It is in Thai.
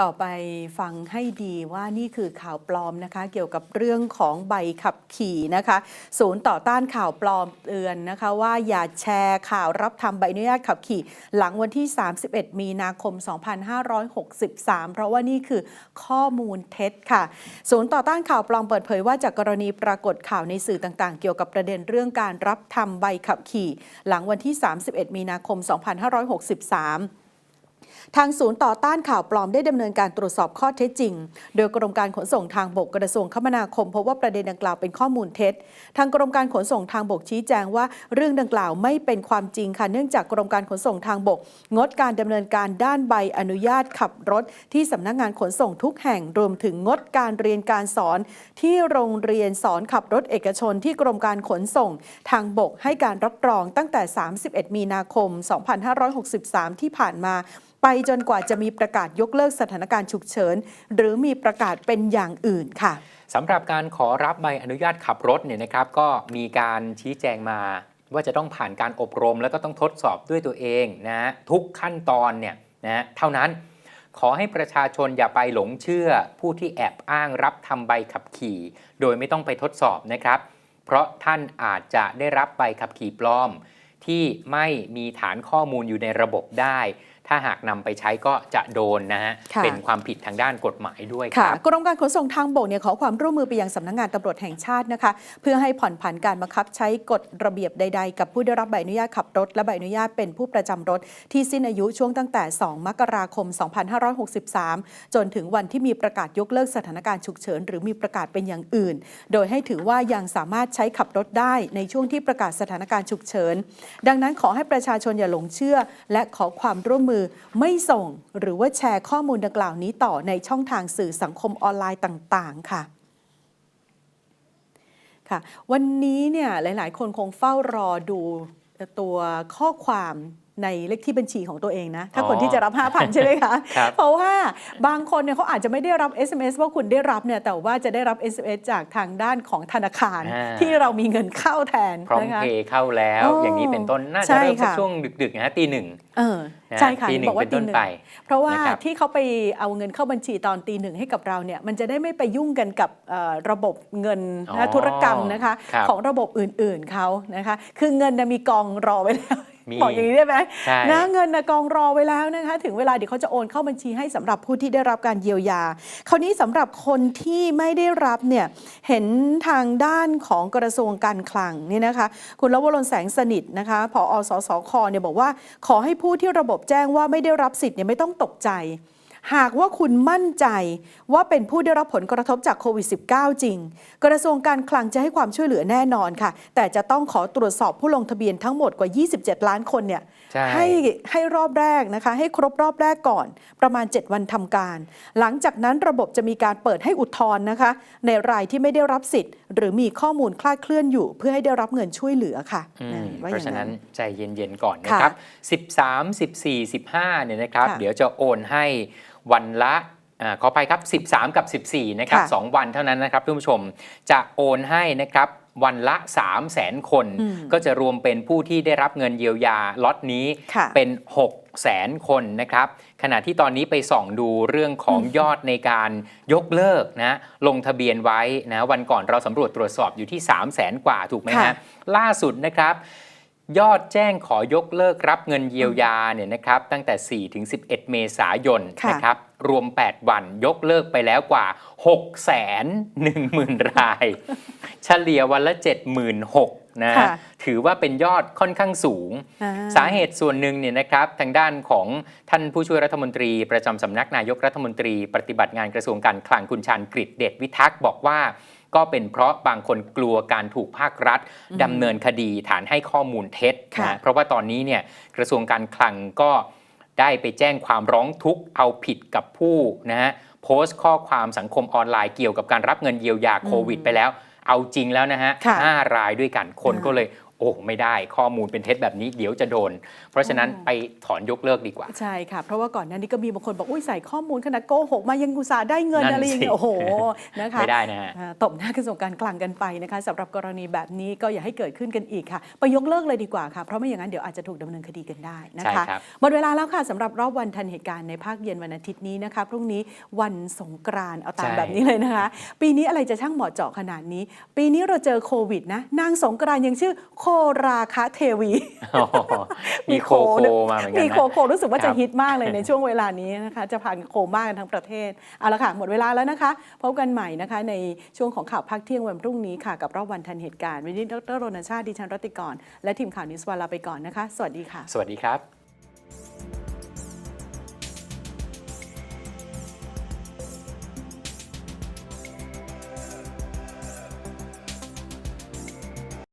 ต่อไปฟังให้ดีว่านี่คือข่าวปลอมนะคะ เกี่ยวกับเรื่องของใบขับขี่นะคะ ศูนย์ต่อต้านข่าวปลอมเตือนนะคะ ว่าอย่าแชร์ข่าวรับทำใบอนุญาตขับขี่ หลังวันที่ 31 มีนาคม 2563 เพราะว่านี่คือข้อมูลเท็จค่ะ ศูนย์ต่อต้านข่าวปลอมเปิดเผยว่าจากกรณีปรากฏข่าวในสื่อต่างๆ เกี่ยวกับประเด็นเรื่องการรับทำใบขับขี่ หลังวันที่ 31 มีนาคม 2563 ทางศูนย์ต่อต้านข่าวปลอมได้ดำเนินการตรวจสอบข้อเท็จจริง โดยกรมการขนส่งทางบกกระทรวงคมนาคมพบว่าประเด็นดังกล่าวเป็นข้อมูลเท็จ ทางกรมการขนส่งทางบกชี้แจงว่าเรื่องดังกล่าวไม่เป็นความจริงค่ะเนื่องจากกรมการขนส่งทางบก งดการดำเนินการด้านใบอนุญาตขับรถ ที่สำนักงานขนส่งทุกแห่งรวมถึงงดการเรียนการสอน ที่โรงเรียนสอนขับรถเอกชน ที่กรมการขนส่ง ทางบกให้การรับรองตั้งแต่ 31 มีนาคม 2563 ที่ผ่านมาไปจนกว่าจะมีประกาศยกเลิกสถานการณ์ฉุกเฉิน หรือมีประกาศเป็นอย่างอื่นค่ะสำหรับการขอรับใบอนุญาตขับรถเนี่ยนะครับ ก็มีการชี้แจงมาว่าจะต้องผ่านการอบรมแล้วก็ต้องทดสอบด้วยตัวเองนะทุกขั้นตอนเนี่ยนะเท่านั้นขอให้ประชาชนอย่าไปหลงเชื่อผู้ที่แอบอ้างรับทำใบขับขี่ โดยไม่ต้องไปทดสอบนะครับ เพราะท่านอาจจะได้รับใบขับขี่ปลอม ที่ไม่มีฐานข้อมูลอยู่ในระบบได้ ถ้าหากนำไปใช้ก็จะโดนนะฮะค่ะเป็นความผิดทางด้านกฎหมายด้วยคค่ะรับกรมการขนส่งทางบกเนี่ยขอความร่วมมือไปยังสำนักงานตำรวจแห่งชาตินะคะ เพื่อให้ผ่อนผันการบังคับใช้กฎระเบียบใด ๆ กับผู้ได้รับใบอนุญาตขับรถ และใบอนุญาตเป็นผู้ประจำรถ ที่สิ้นอายุช่วงตั้งแต่ 2 มกราคม 2563 จนถึงวันที่มีประกาศยกเลิกสถานการณ์ฉุกเฉิน หรือมีประกาศเป็นอย่างอื่น โดยให้ถือว่ายังสามารถใช้ขับรถได้ในช่วงที่ประกาศสถานการณ์ฉุกเฉิน ดังนั้นขอให้ประชาชนอย่าหลงเชื่อ และขอความร่วมมือไม่ส่งหรือว่าแชร์ข้อมูลดังกล่าวนี้ต่อในช่องทางสื่อสังคมออนไลน์ต่าง ๆ ค่ะค่ะวันนี้เนี่ยหลาย ๆ คนคงเฝ้ารอดูตัวข้อความ ในเลขที่บัญชีของตัวเองนะ ถ้าอ๋อคนที่จะรับ 5,000 ใช่ไหมคะครับเพราะว่าบางคนเนี่ยเขาอาจจะไม่ได้รับ SMS ว่าคุณได้รับเนี่ยแต่ว่าจะได้รับ SMS จากทางด้านของธนาคารอ่าที่เรามีเงินเข้าแทนพร้อมนะคะเพย์เข้าแล้วโอ้อย่างนี้เป็นต้นน่าใช่จะเริ่มสักค่ะช่วงดึกๆนะฮะตีหนึ่งเออนะใช่ค่ะตีหนึ่งบอกว่าเป็นต้นตีหนึ่งไปเพราะว่านะครับที่เขาไปเอาเงินเข้าบัญชีตอนตีหนึ่งให้กับเราเนี่ยมันจะได้ไม่ไปยุ่งกันกับเอ่อระบบเงินอ๋นะอธุรกรรมนะคะครับของระบบอื่นๆเขานะคะ คือเงินน่ะมีกองรอไว้แล้วมี บอกอย่างนี้ได้ไหมใช่นะเงินนะกองรอไว้แล้วนะคะ ถึงเวลาเดี๋ยวเขาจะโอนเข้าบัญชีให้สำหรับผู้ที่ได้รับการเยียวยา คราวนี้สำหรับคนที่ไม่ได้รับเนี่ยเห็นทางด้านของกระทรวงการคลังเนี่ยนะคะ คุณลวรนแสงสนิทนะคะผอสสคเนี่ยบอกว่า ขอให้ผู้ที่ระบบแจ้งว่าไม่ได้รับสิทธิ์เนี่ยไม่ต้องตกใจ หากว่าคุณมั่นใจว่าเป็นผู้ได้รับผลกระทบจากโควิด -19 จริง กระทรวงการคลังจะให้ความช่วยเหลือแน่นอนค่ะ แต่จะต้องขอตรวจสอบผู้ลงทะเบียนทั้งหมดกว่า 27 ล้านคนเนี่ยใช่ให้ให้รอบแรกนะคะ ให้ครบรอบแรกก่อน ประมาณ 7 วันทำการ หลังจากนั้นระบบจะมีการเปิดให้อุทธรณ์นะคะ ในรายที่ไม่ได้รับสิทธิ์ หรือมีข้อมูลคลาดเคลื่อนอยู่ เพื่อให้ได้รับเงินช่วยเหลือค่ะอืมนั่นว่าเพอราะย่างฉะนั้นั้นนใจเย็นๆก่อนนะครับ 13 14 15เนี่ยนะครับค่ะเดี๋ยวจะโอนให้ วันละอาขอไปครับ 13 กับ 14 นะครับค่ะสองวันเท่านั้นนะครับท่านผู้ชม จะโอนให้นะครับวันละ 3 0 0แสนคนอืมก็จะรวมเป็นผู้ที่ได้รับเงินเยียวยาล็อตนี้ค่ะเป็น6แสนคนนะครับ ขณะที่ตอนนี้ไปส่องดูเรื่องของยอดในการยกเลิกนะลงทะเบียนไว้นะวันก่อนเราสำรวจตรวจสอบอยู่ที่ 3 0 0แสนกว่าถูกไหมค่ะฮะล่าสุดนะครับ ยอดแจ้งขอยกเลิกรับเงินเยียวยาเนี่ยนะครับตั้งแต่ 4 ถึง 11 เมษายนค่ะนะครับรวม 8 วันยกเลิกไปแล้วกว่า 6 1 0 0 0 0 ราย เฉลี่ยวันละ 76,000นะค่ะถือว่าเป็นยอดค่อนข้างสูงอ่าสาเหตุส่วนหนึ่งเนี่ยนะครับทางด้านของท่านผู้ช่วยรัฐมนตรี ประจำสำนักนายกรัฐมนตรี ปฏิบัติงานกระทรวงการคลังคุณชาญกฤษเดชวิทักษ์บอกว่า ก็เป็นเพราะบางคนกลัวการถูกภาครัฐดำเนินคดีฐานให้ข้อมูลเท็จค่ะนะเพราะว่าตอนนี้เนี่ยกระทรวงการคลังก็ได้ไปแจ้งความร้องทุกข์เอาผิดกับผู้นะฮะโพสต์ข้อความสังคมออนไลน์เกี่ยวกับการรับเงินเยียวยาโควิด ไปแล้ว เอาจริงแล้วนะฮะค่ะห้ารายด้วยกันคนอ่าก็เลย โอ้ไม่ได้ข้อมูลเป็นเท็จแบบนี้เดี๋ยวจะโดน เพราะฉะนั้นอ๋อไปถอนยกเลิกดีกว่า ใช่ค่ะ เพราะว่าก่อนหน้านี้ก็มีบางคนบอกอุ้ยใส่ข้อมูลขนาดโกหกมายังกุตสาห์ได้เงินนั่นอะไรอย่างเงี้ยสิโอ้โหนะคะไม่ได้นะฮะอ่าตบหน้ากระทรวงการคลังกันไปนะคะสำหรับกรณีแบบนี้ก็อย่าให้เกิดขึ้นกันอีกค่ะ ไปยกเลิกเลยดีกว่าค่ะ เพราะไม่อย่างนั้นเดี๋ยวอาจจะถูกดำเนินคดีกันได้นะใช่คะครับหมดเวลาแล้วค่ะสำหรับรอบวันทันเหตุการณ์ในภาคเย็นวันอาทิตย์นี้นะคะพรุ่งนี้วันสงกรานต์เอาตามใช่แบบนี้เลยนะคะ ปีนี้อะไรจะช่างเหมาะเจาะขนาดนี้ ปีนี้เราเจอโควิดนะนางสงกรานต์ยังชื่อโคราคะเทวีอ๋อมีโคโคมาเหมือนกันมีนะโคโครู้สึกว่าครัจะบฮิตมากเลยในช่วงเวลานี้นะคะ จะผ่านโคมากกันทั้งประเทศ เอาละค่ะ หมดเวลาแล้วนะคะ พบกันใหม่นะคะ ในช่วงของข่าวพักเที่ยงวันพรุ่งนี้ค่ะ กับรอบวันทันเหตุการณ์วันนี้ดรรณชาติดิฉันรัตติกร และทีมข่าวนิวส์วันลาไปก่อนนะคะ สวัสดีค่ะ สวัสดีครับ